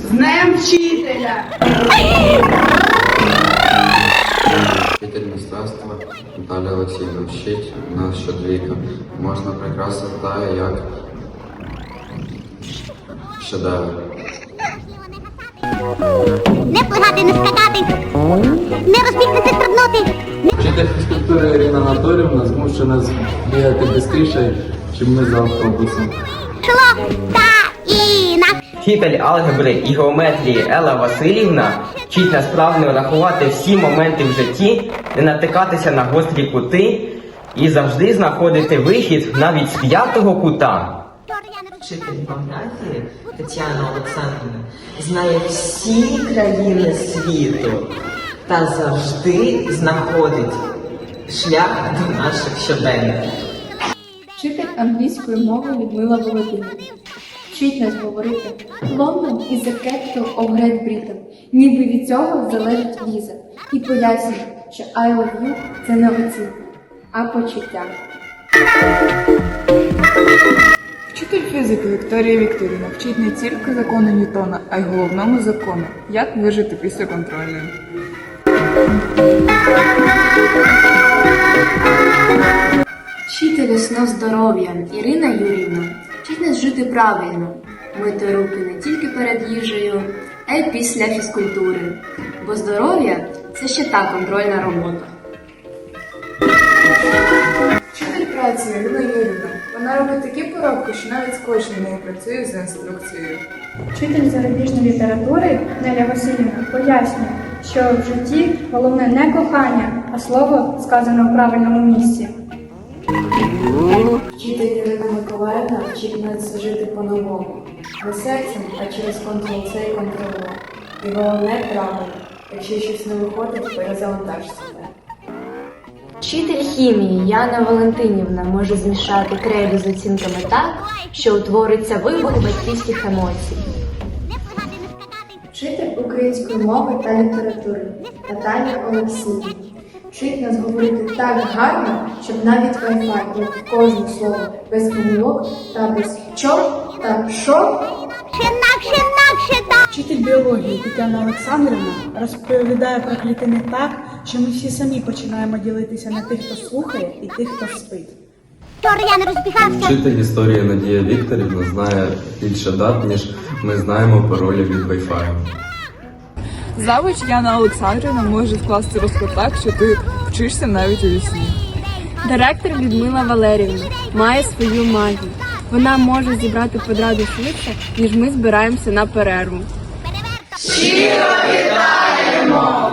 З Днем вчителя! Вчитель мистецтва Наталя Олексійовна вчить нас щодвіка. Можна прикрасити та як шедевр. Не плигати, не скакати, не розбігтися стрибнути. Вчитель фізкультури Ірина Анатолійовна змушена бігати швидше, ніж ми за автобусом. Та інак. Вчитель алгебри і геометрії Елла Васильівна вчить нас правильно рахувати всі моменти в житті, не натикатися на гострі кути і завжди знаходити вихід навіть з п'ятого кута. Вчитель географії Тетяна Олександрівна знає всі країни світу та завжди знаходить шлях до наших щоденників. Англійської мови Людмила Володимирівна. Вчить нас говорити the capital of Great Britain. Ніби від цього залежить віза. І пояснює, що I love you – це не оцінка, а почуття. Вчитель фізики Вікторія Вікторівна вчить не тільки закону Ньютона, а й головному закону, як вижити після контрольної. Вчитель основ здоров'я Ірина Юрівна вчить нас жити правильно, мити руки не тільки перед їжею, а й після фізкультури. Бо здоров'я це ще та контрольна робота. Вчитель праці Ірина Юрівна. Вона робить такі поробки, що навіть скотч в працює за інструкцією. Вчитель зарубіжної літератури Неля Васильівна пояснює, що в житті головне не кохання, а слово сказане у правильному місці. Вчитель Ірина Миколаївна вчить нас жити по-новому. Не серцем, а через контрол-С і контрол І головне правильно. Якщо щось не виходить, перезавантаж себе. Вчитель хімії Яна Валентинівна може змішати крейду з оцінками так, що утвориться вибух батьківських емоцій. Вчитель української мови та літератури Наталія Олексіївна. Вчить нас говорити так гарно, щоб навіть Wi-Fi кожне слово без помилок та без чо та так. Вчитель біології Тетяна Олександрівна розповідає про клітини так, що ми всі самі починаємо ділитися на тих, хто слухає, і тих, хто спить. Вчора я не розбігався. Вчитель історії Надія Вікторівна знає більше дат, ніж ми знаємо паролі від Wi-Fi. Завуч Яна Олександрівна може вкласти розклад так, що ти вчишся навіть у вісні. Директор Людмила Валерівна має свою магію. Вона може зібрати подраду швидше, ніж ми збираємося на перерву. Щиро вітаємо!